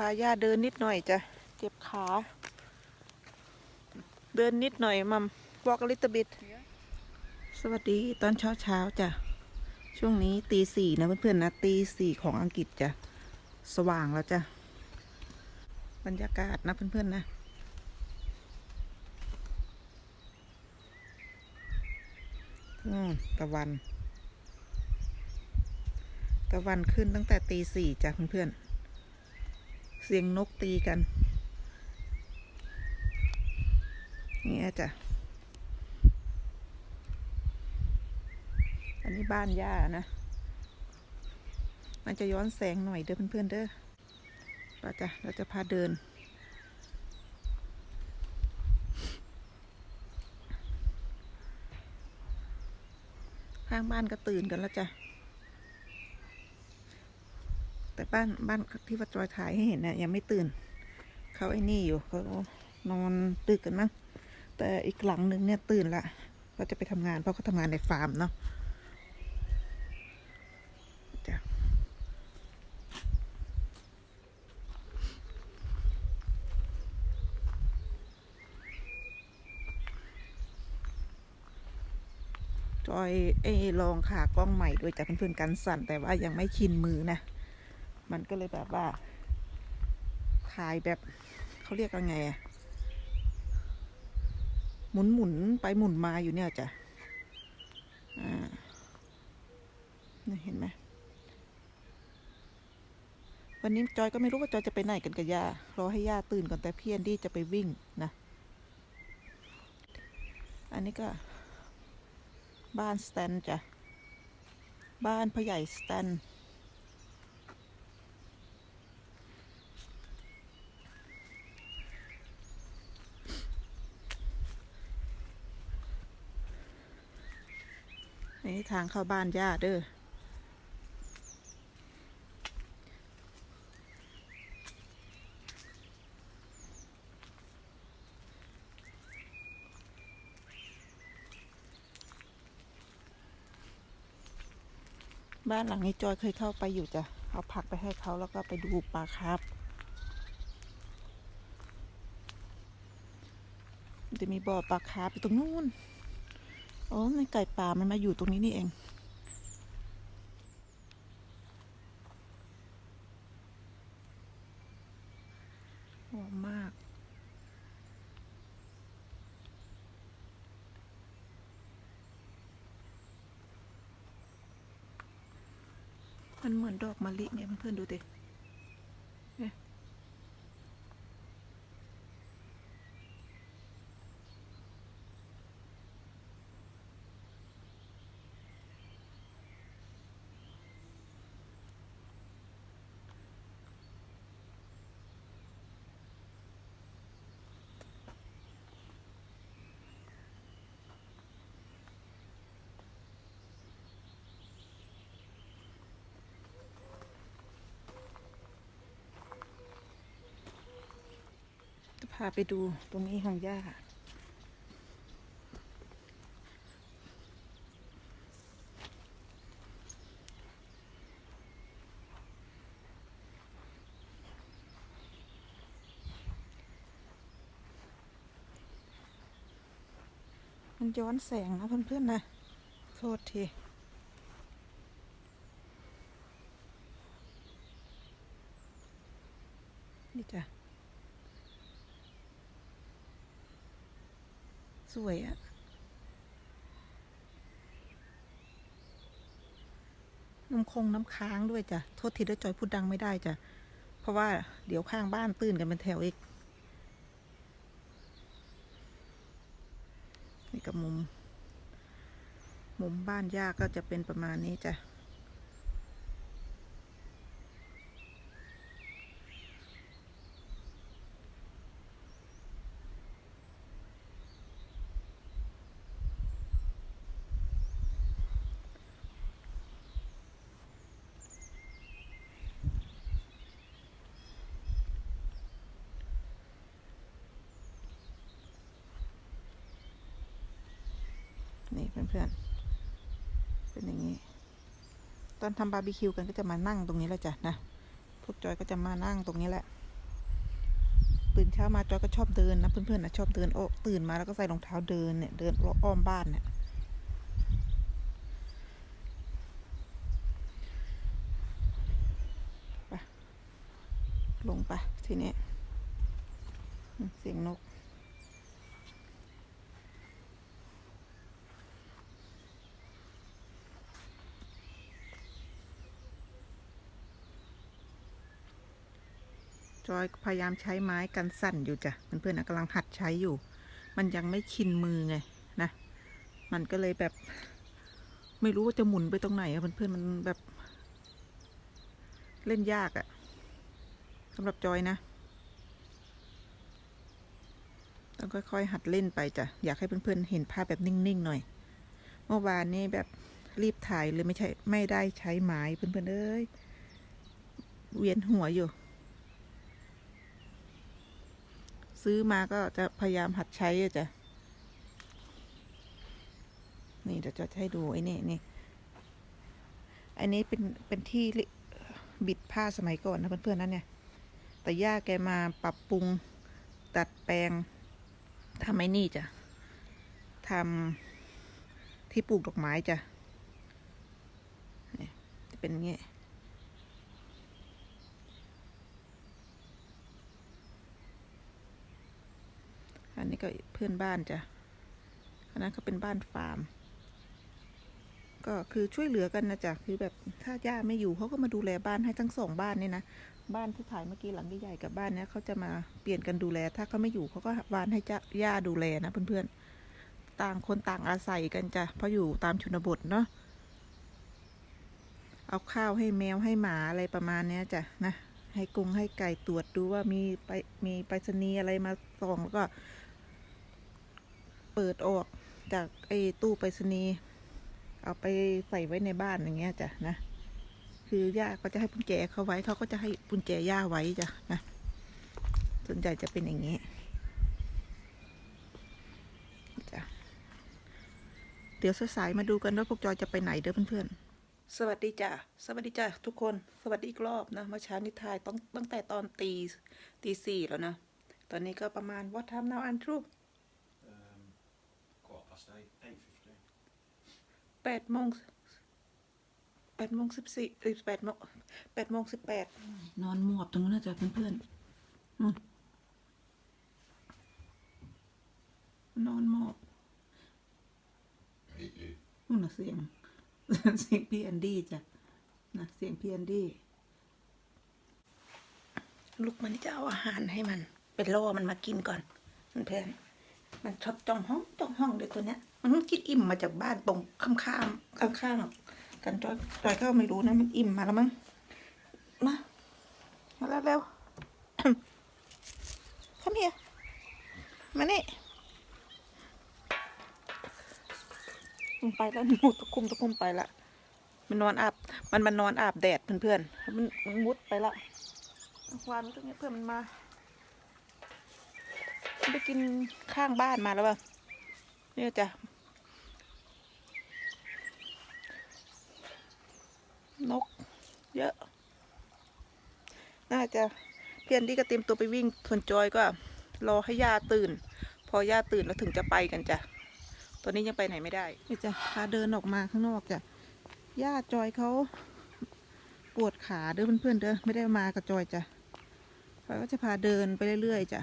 พาย่าเดินนิดหน่อยจ้ะ เจ็บขา เดินนิดหน่อยมัม walk a little bit สวัสดีตอนเช้าเช้าจ้ะ ช่วงนี้ตีสี่นะเพื่อนๆนะตีสี่ของอังกฤษจ้ะ สว่างแล้วจ้ะ บรรยากาศนะเพื่อนๆนะอืมตะวัน ตะวันขึ้นตั้งแต่ตีสี่จ้ะเพื่อนๆ เสียงนกตีกันเนี่ยจ้ะ อันนี้บ้านย่านะ มันจะย้อนแสงหน่อยเด้อเพื่อนๆเด้อเราจะเราจะพาเดินข้างบ้านก็ตื่นกันแล้วจ้ะ แต่บ้านบ้านที่วัดจอยถ่ายให้เห็นนะยังไม่ตื่น เขาไอ้นี่อยู่เขานอนตื่นกันมั้งแต่อีกหลังหนึ่งเนี่ยตื่นละก็จะไปทำงานเพราะเขาทำงานในฟาร์มเนาะจอยไอ้ลองขากล้องใหม่ด้วยจ้ะเพื่อนๆกันสั่นแต่ว่ายังไม่ชินมือนะ มันก็เลยแบบว่าถ่ายแบบเขาเรียกว่าไงอะหมุนหมุนไปหมุนมาอยู่เนี่ยจ้ะอ่านี่เห็นไหมวันนี้จอยก็ไม่รู้ว่าจอยจะไปไหนกันกับย่ารอให้ย่าตื่นก่อนแต่เพียนที่จะไปวิ่งนะ อันนี้ก็บ้านสแตนจ้ะ บ้านพ่อใหญ่สแตน ทางเข้าบ้านย่าเด้อบ้านหลังนี้จอยเคยเข้าไปอยู่จ้ะ เอาผักไปให้เขาแล้วก็ไปดูปลาครับ จะมีบ่อปลาคาร์ฟอยู่ตรงนู้น อ๋อในไก่ป่ามันมาอยู่ตรงนี้นี่เอง หอมมาก มันเหมือนดอกมะลิเนี่ยเพื่อนๆดูดิ พาไปดูตรงนี้ของย่ามันย้อนแสงนะเพื่อนๆนะ โทษทีนี่จ้ะ สวยอะน้ำคงน้ำค้างด้วยจ้ะ โทษทีด้วยจอยพูดดังไม่ได้จ้ะ เพราะว่าเดี๋ยวข้างบ้านตื่นกันเป็นแถวอีก นี่กับมุม มุมบ้านย่าก็จะเป็นประมาณนี้จ้ะ นี่เพื่อนๆ เป็นอย่างนี้ ต อนทำบาร์บีคิวกันก็จะมานั่งตรงนี้แหละจ้ะนะ พวกจอยก็จะมานั่งตรงนี้แหละตื่นเช้ามาจอยก็ชอบเดินนะเพื่อนๆนะชอบเดินโอ้ตื่นมาแล้วก็ใส่รองเท้าเดินเนี่ยเดินอ้อมบ้านเนี่ยลงไปทีนี้เสียงนก จอยพยายามใช้ไม้กันสั่นอยู่จ้ะเพื่อนๆนะกำลังหัดใช้อยู่ มันยังไม่ชินมือไงนะ มันก็เลยแบบไม่รู้ว่าจะหมุนไปตรงไหนอะเพื่อนๆมันแบบเล่นยากอะสำหรับจอยนะ ต้องค่อยๆ หัดเล่นไปจ้ะ อยากให้เพื่อนๆเห็นภาพแบบนิ่งๆหน่อย เมื่อวานนี้แบบรีบถ่ายเลยไม่ใช่ไม่ได้ใช้ไม้เพื่อนๆเอ้ยเวียนหัวอยู่ ซื้อมาก็จะพยายามหัดใช้อะจ้ะ นี่เดี๋ยวจะให้ดูไอ้นี่นี่ อันนี้เป็นเป็นที่บิดผ้าสมัยก่อนนะเพื่อนๆนั่นเนี่ย แต่ย่าแกมาปรับปรุงตัดแปลงทำไอ้นี่จ้ะทำที่ปลูกดอกไม้จ้ะเนี่ยจะเป็นอย่างงี้ อันนี้ก็เพื่อนบ้านจ้ะอันนั้นเขาเป็นบ้านฟาร์ม ก็คือช่วยเหลือกันนะจ๊ะคือแบบถ้าย่าไม่อยู่เขาก็มาดูแลบ้านให้ทั้งสองบ้านเนี่ยนะบ้านที่ถ่ายเมื่อกี้หลังใหญ่ๆกับบ้านเนี้ยเขาจะมาเปลี่ยนกันดูแล ถ้าเขาไม่อยู่เขาก็วานให้จ้าย่าดูแลนะเพื่อนๆต่างคนต่างอาศัยกันจ้ะเพราะอยู่ตามชนบทเนาะเอาข้าวให้แมวให้หมาอะไรประมาณเนี้ยจ้ะนะให้กรงให้ไก่ตรวจดูว่ามีไปมีไปรษณีย์อะไรมาส่งแล้วก็ เปิดออกจากไอ้ตู้ไปรษณีย์เอาไปใส่ไว้ในบ้านอย่างเงี้ยจ้ะนะ คือย่าก็จะให้กุญแจเขาไว้เขาก็จะให้กุญแจย่าไว้จ้ะนะส่วนใหญ่จะเป็นอย่างนี้จ้ะเดี๋ยวสายๆมาดูกันว่าพวกจอยจะไปไหนเด้อเพื่อนๆสวัสดีจ้ะสวัสดีจ้ะทุกคนสวัสดีอีกรอบนะเมื่อเช้านี้ถ่ายต้องตั้งแต่ตอนตีตีสี่แล้วนะ ตอนนี้ก็ประมาณ what time now Andrew Um, แปดโมงแปดโมงสิบสี่เอ้ยแปดโมงแปดโมงสิบแปดนอนหมอบตรงนู้นนะจ๊ะเพื่อนๆนู่นนอนหมอบนู่นนะเสียง เสียงพี่แอนดี้จ้ะนะเสียงพี่แอนดี้ลูกมันจะเอาอาหารให้มัน เป็นล่อมันมากินก่อนเพื่อนๆมันชอบจ้องห้องจ้องห้องเดี๋ยวตัวเนี้ย มันกินอิ่มมาจากบ้านตรงข้างๆข้างๆกันจอยจอยก็ไม่รู้นะมันอิ่มมาแล้วมั้งมามาแล้วเร็ว come here มานี่มันไปแล้วมุดตะคุ่มตะคุ่มไปละมันนอนอาบมันมันนอนอาบแดดเพื่อนๆมันมันมุดไปละวานตรงนี้เพื่อนมันมาไปกินข้างบ้านมาแล้วป่ะเนี่ยจ้ะ นก เยอะ น่าจะเพียนดีก็เตรียมตัวไปวิ่งส่วนจอยก็ รอให้ย่าตื่น พอย่าตื่นแล้วถึงจะไปกันจ้ะตอนนี้ยังไปไหนไม่ได้นี่จะพาเดินออกมาข้างนอกจ้ะย่าจอยเขาปวดขาเด้อเพื่อนๆเด้อไม่ได้มากับจอยจ้ะเขาก็จะพาเดินไปเรื่อยๆจ้ะ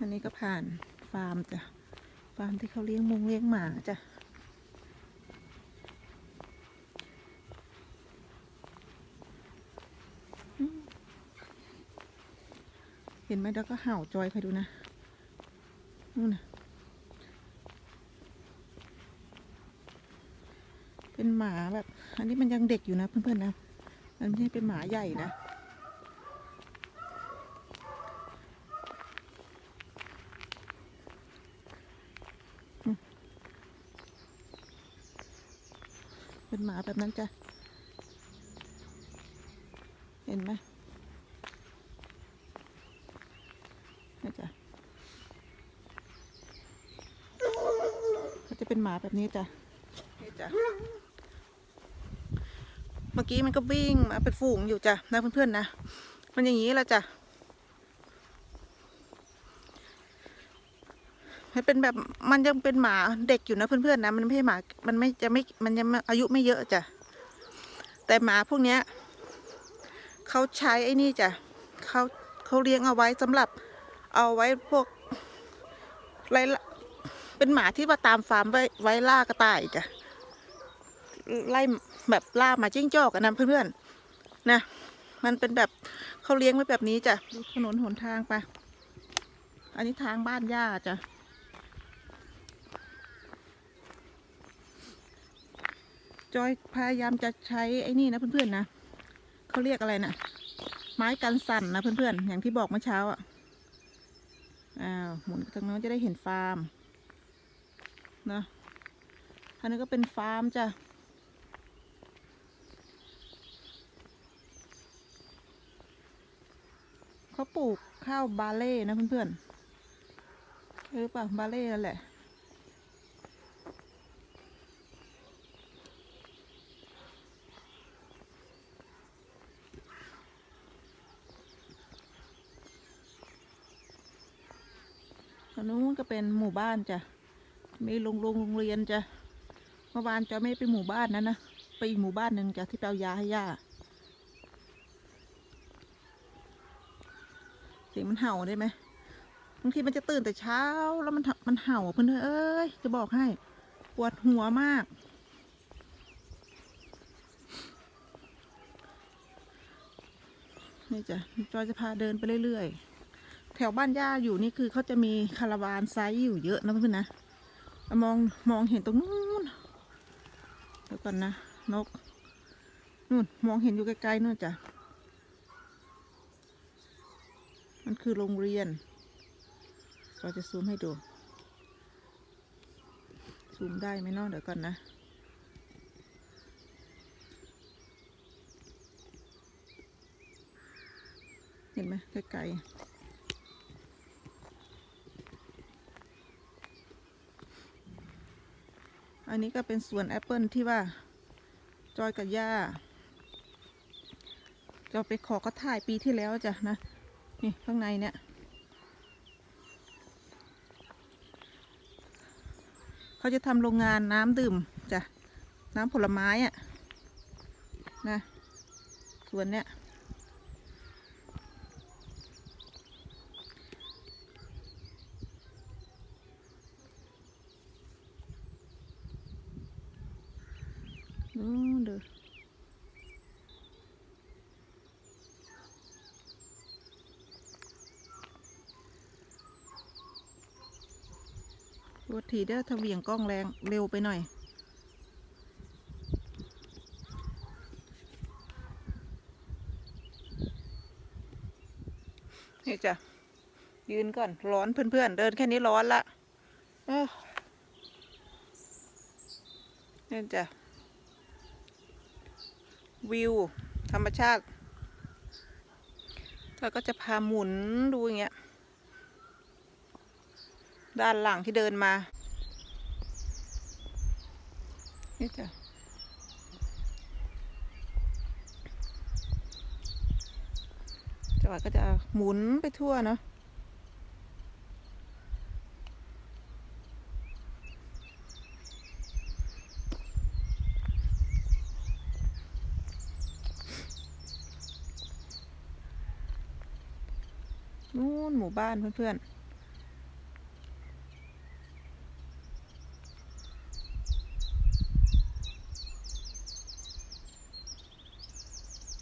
อันนี้ก็ผ่านฟาร์มจ้ะ ฟาร์มที่เขาเลี้ยงมงเลี้ยงหมาจ้ะ เห็นไหมแล้วก็เห่าจอยใครดูนะนู่นนะเป็นหมาแบบ อันนี้มันยังเด็กอยู่นะเพื่อนๆนะ มันไม่ใช่เป็นหมาใหญ่นะ เป็ บนั้นจ้ะ เห็นไหมนี่จ้ะเขาจะเป็นหมาแบบนี้จ้ะ นี่จ้ะมื่อกี้มันก็วิ่งมาเป็นฝูงอยู่จ้ะนะเพื่อนๆนะ มันอย่างนี้แหละจ้ะ มันเป็นแบบมันยังเป็นหมาเด็กอยู่นะเพื่อนๆนะมันไม่ใช่หมา มันไม่จะไม่มันยังอายุไม่เยอะจ้ะแต่หมาพวกเนี้ยเขาใช้ไอ้นี่จ้ะเขาเขาเลี้ยงเอาไว้สำหรับเอาไว้พวกไล่เป็นหมาที่ว่าตามฟาร์มไว้ไว้ล่ากระต่ายจ้ะไล่แบบล่าหมาจิ้งจอกกันนะเพื่อนๆนะมันเป็นแบบเขาเลี้ยงไว้แบบนี้จ้ะดูถนนหนทางไป อันนี้ทางบ้านย่าจ้ะ จอยพยายามจะใช้ไอ้นี่นะเพื่อนๆนะเขาเรียกอะไรนะไม้กันสั่นนะเพื่อนๆอย่างที่บอกเมื่อเช้าอะอ้าวหมุนทางโน้นจะได้เห็นฟาร์มนะอันนี้ก็เป็นฟาร์มจ้ะเขาปลูกข้าวบาเล่นะเพื่อนๆหรือเปล่าบาเล่นั่นแหละ อันนู้นก็เป็นหมู่บ้านจ้ะ มีโรงโรงโรงเรียนจ้ะ เมื่อวานจะไม่ไปหมู่บ้านนั้นนะ ไปอีกหมู่บ้านหนึ่งจ้ะที่ไปายาให้ย่าเสียงมันเห่าได้ไหมบางทีมันจะตื่นแต่เช้าแล้วมันมันเห่าเพื่อนเอ้ยจะบอกให้ปวดหัวมาก นี่จ้ะจอยจะพาเดินไปเรื่อยๆ แถวบ้านย่าอยู่นี่คือเขาจะมีคาราวานไซส์อยู่เยอะนะเพื่อนนะมองมองเห็นตรงนู้นเดี๋ยวก่อนนะนกนู่นมองเห็นอยู่ไกลๆนู่นจ้ะมันคือโรงเรียนเราจะซูมให้ดู ซูมได้ไหมเนาะเดี๋ยวก่อนนะเห็นไหมไกลๆ อันนี้ก็เป็นสวนแอปเปิลที่ว่าจอยกับย่าจะไปขอก็ถ่ายปีที่แล้วจ้ะนะ นี่ข้างในเนี่ย เขาจะทำโรงงานน้ำดื่มจ้ะ น้ำผลไม้อะนะส่วนเนี้ย นู่นเด้อ รถทีเด้อถเวียงกล้องแรงเร็วไปหน่อยนี่จ้ะ ยืนก่อน ร้อนเพื่อนๆ เดินแค่นี้ร้อนละนี่จ้ะ วิว ธรรมชาติเราก็จะพาหมุนดูอย่างเงี้ย ด้านหลังที่เดินมา นี่จ้ะจังหวะก็จะหมุนไปทั่วเนาะนู่นหมู่บ้านเพื่อนๆ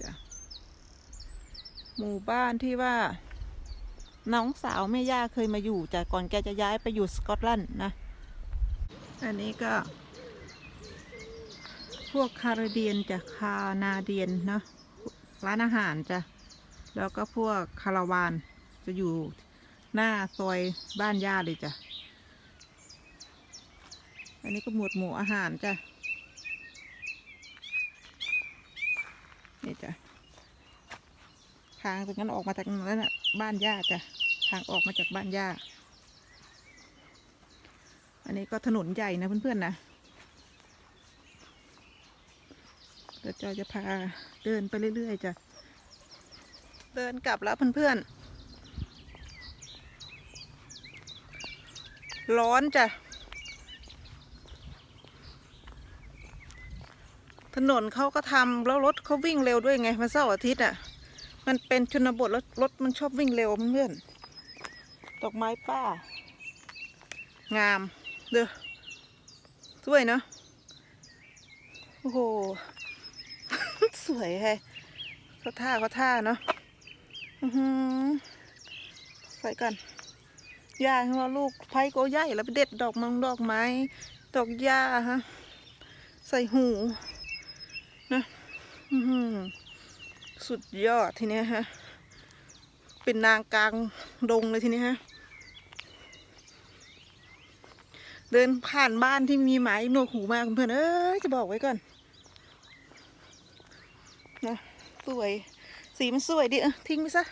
จ้ะหมู่ บ้านที่ว่า น้องสาวแม่ย่าเคยมาอยู่จ้ะก่อนแกจะย้ายไปอยู่สกอตแลนด์นะ อันนี้ก็ พวกคาราเดียนจะคานาเดียนเนาะร้านอาหารจ้ะแล้วก็พวกคาราวานจะอยู่หน้าซอยบ้านย่าเลยจ้ะ อันนี้ก็หมวดหมู่อาหารจ้ะ นี่จ้ะ ทางตรงนั้นออกมาจากนั้นน่ะบ้านย่าจ้ะทางออกมาจากบ้านย่าอันนี้ก็ถนนใหญ่นะเพื่อนๆนะเดี๋ยวจอยจะพาเดินไปเรื่อยๆจ้ะเดินกลับแล้วเพื่อนๆร้อนจ้ะถนนเขาก็ทำแล้วรถเขาวิ่งเร็วด้วยไงมันเสาร์อาทิตย์อะ มันเป็นชนบทแล้วรถมันชอบวิ่งเร็วเพื่อนดอกไม้ป้า งาม เด้อสวยเนาะโอ้โห สวยแฮะเขาท่าเขาท่าเนาะอือหือใส่กันย่าว่าลูกไผ่โกใหญ่แล้วไปเด็ดดอกมังดอกไม้ ดอกหญ้าฮะ ใส่หูนะ อือหือ สุดยอดทีนี้ฮะ เป็นนางกลางดงเลยทีนี้ฮะ เดินผ่านบ้านที่มีไม้หนวกหูมาเพื่อนเอ้ยจะบอกไว้ก่อนนะสวย สีมันสวยดิเออทิ้งไปซะ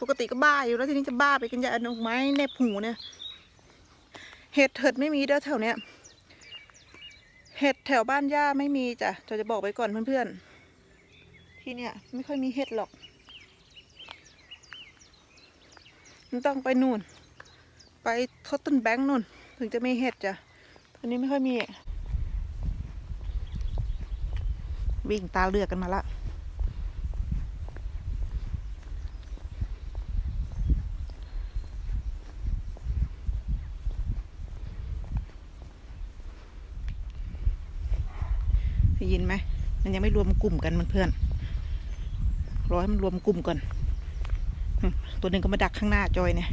ปกติก็บ้าอยู่แล้วทีนี้จะบ้าไปกันยาดอกไม้แนบหูเนี่ย เห็ดเถิดไม่มีเด้อแถวเนี้ย เห็ดแถวบ้านย่าไม่มีจ้ะจะจะบอกไว้ก่อนเพื่อนๆ ที่เนี่ยไม่ค่อยมีเห็ดหรอกมันต้องไปนู่น ไปทอตเทนแบงค์นู่น ถึงจะมีเห็ดจ้ะตอนนี้ไม่ค่อยมี วิ่งตาเลือกกันมาละ ได้ยินไหม มัน ยังไม่รวมกลุ่มกันมันเพื่อนรอให้มันรวมกลุ่มก่อน ตัวหนึ่งก็มาดักข้างหน้าจอยเนี่ย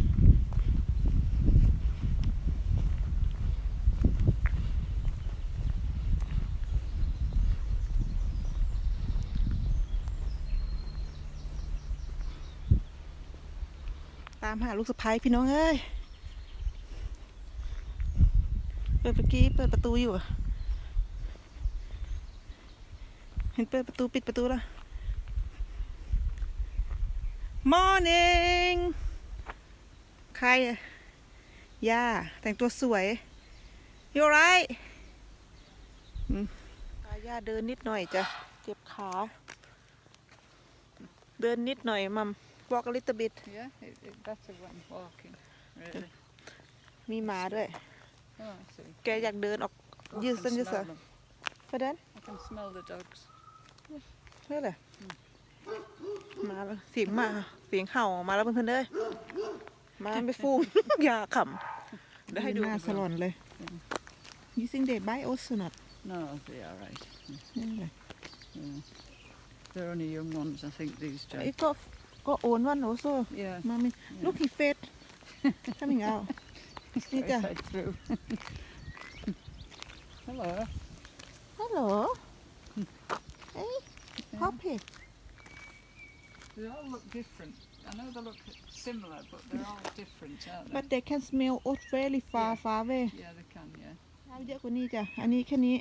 ตามหาลูกสะพ้ายพี่น้องเอ้ย เปิดเมื่อกี้เปิดประตูอยู่อะเห็นเปิดประตูปิดประตูแล้ว Morning ใครอะย่าแต่งตัวสวย You alright อืมพาย่าเดินนิดหน่อยจ้ะ เจ็บขา เดินนิดหน่อยมัม walk a little bit Yeah, it, it better when walking. Really. มีหมาด้วย Oh, I see. แกอยากเดินออก I ยืด can เส้นยืด smell สาย them. เพราะนั้น I can smell the dogs. นี่แหละ มาแล้วเสียงหมาเสียงเห่าออกมาแล้วเพื่อนๆเด้ยมาไปฟูงอย่าขำเดี๋ยวให้ดูหน้าสลอนเลย You think they bite us or not No, they are right. นี่แหละ Yeah. They're only young ones, I think, these ไอ้ days. ก็ก็โอนวันโอโซ Yeah. มามี look he fed coming out He's Need got to- his head through. Hello. hello hey puppy They all look different. I know they look similar, but they're all different, aren't they? but they can smell oat very far Yeah. far away Yeah, they can, yeah. เอาเยอะกว่านี้จ้ะ อันนี้แค่นี้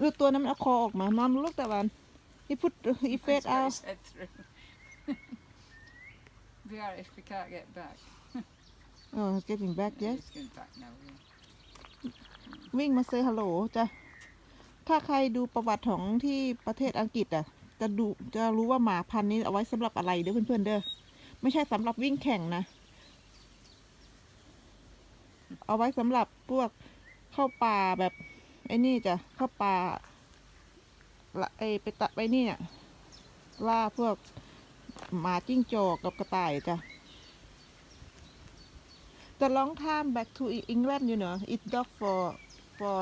ดูตัวนั้นมันเอาคอออกมา มามลูกตะวัน he put he fed He's got out his head through. we are if we can't get back. oh he's getting back yes He's getting back now, yeah. วิ่งมาเซฮัลโหลจ้ะ ถ้าใครดูประวัติของที่ประเทศอังกฤษอะ จะดูจะรู้ว่าหมาพันธุ์นี้เอาไว้สำหรับอะไรเด้อเพื่อนๆเด้อไม่ใช่สำหรับวิ่งแข่งนะ เอาไว้สำหรับพวกเข้าป่าแบบไอ้นี่จะเข้าป่าละไอไปตัดไปนี่เนี่ยล่าพวกหมาจิ้งจอกกับกระต่ายจ้ะ The long time back to England you know it dog for for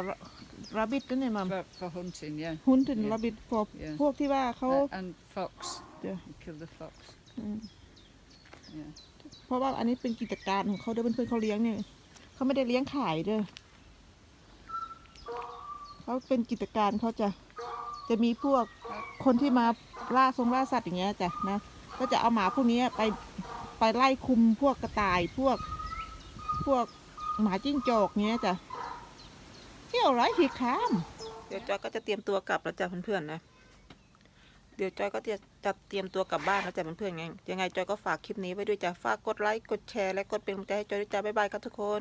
rabbit นั่นเองมัม For, for hunting, yeah. หุ้นถึง Yeah. rabbit for Yeah. พวกที่ว่าเขา Uh, and fox. Yeah. You kill the fox. อืม Yeah. เพราะว่าอันนี้เป็นกิจการของเขาเด้อเพื่อนๆเขาเลี้ยงเนี่ยเขาไม่ได้เลี้ยงขายเด้อเขาเป็นกิจการเขาจะจะมีพวกคนที่มาล่าทรงล่าสัตว์อย่างเงี้ยจ้ะนะก็จะเอาหมาพวกนี้ไปไปไล่คุมพวกกระต่ายพวกพวกหมาจิ้งจอกเงี้ยจ้ะ เที่ยวไรขีคามเดี๋ยวจอยก็จะเตรียมตัวกลับแล้วจ้ะเพื่อนๆนะ เดี๋ยวจอยก็จะจะเตรียมตัวกลับบ้านแล้วจ้ะเพื่อนๆไงยังไงจอยก็ฝากคลิปนี้ไว้ด้วยจ้ะฝากกดไลค์กดแชร์และกดเป็นกำลังใจให้จอยด้วยจ้ะบ๊ายบายครับทุกคน